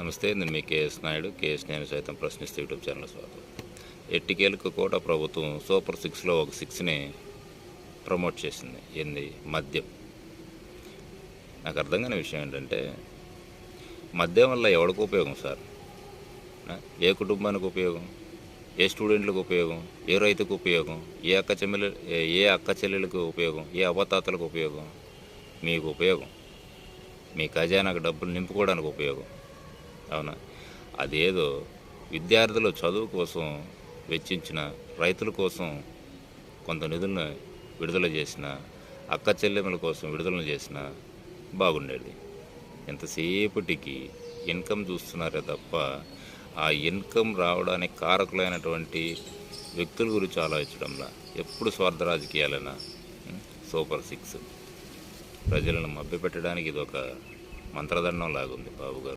నమస్తే నేను మీ KS Naidu. KS నేను సైతం ప్రశ్నిస్తే యూట్యూబ్ ఛానల్ స్వాగతం. ఎట్టికేలకు కూడా ప్రభుత్వం సూపర్ సిక్స్లో ఒక సిక్స్ని ప్రమోట్ చేసింది. ఏంది? మద్యం. నాకు అర్థం కాని విషయం ఏంటంటే మద్యం వల్ల ఎవరికి ఉపయోగం సార్? ఏ కుటుంబానికి ఉపయోగం? ఏ స్టూడెంట్లకు ఉపయోగం? ఏ రైతుకు ఉపయోగం? ఏ అక్క చెల్లెలు ఏ అక్క చెల్లెలకు ఉపయోగం? ఏ అవతాతలకు ఉపయోగం? మీకు ఉపయోగం. మీ ఖజానాకు డబ్బులు నింపుకోవడానికి ఉపయోగం. అవునా? అదేదో విద్యార్థుల చదువు కోసం వెచ్చించిన రైతుల కోసం కొంత నిధులను విడుదల చేసిన అక్క చెల్లెమ్మల కోసం విడుదల చేసిన బాగుండేది. ఎంతసేపటికి ఇన్కమ్ చూస్తున్నారే తప్ప ఆ ఇన్కమ్ రావడానికి కారకులైనటువంటి వ్యక్తుల గురించి ఆలోచించడంలా. ఎప్పుడు స్వార్థ రాజకీయాలైనా సూపర్ సిక్స్. ప్రజలను మభ్యపెట్టడానికి ఇది ఒక మంత్రదండం లాగుంది బాబు గారు